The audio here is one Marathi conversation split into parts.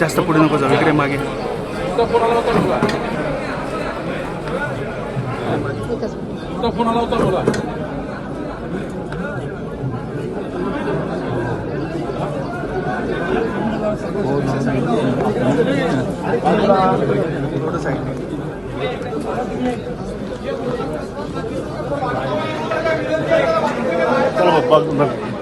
जास्त पुढे नको जाऊ इकडे मागे. थोडं बघ बघ.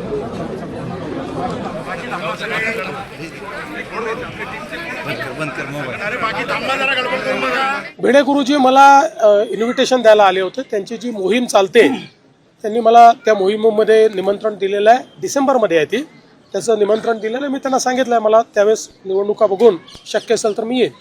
भिडे गुरुजी मला इन्व्हिटेशन द्यायला आले होते. त्यांची जी मोहीम चालते त्यांनी मला त्या मोहिमेमध्ये निमंत्रण दिलेलं आहे. डिसेंबरमध्ये आहे ती. त्याचं निमंत्रण दिलेलं आहे. मी त्यांना सांगितलं आहे मला त्यावेळेस निवडणुका बघून शक्य असेल तर मी येईन.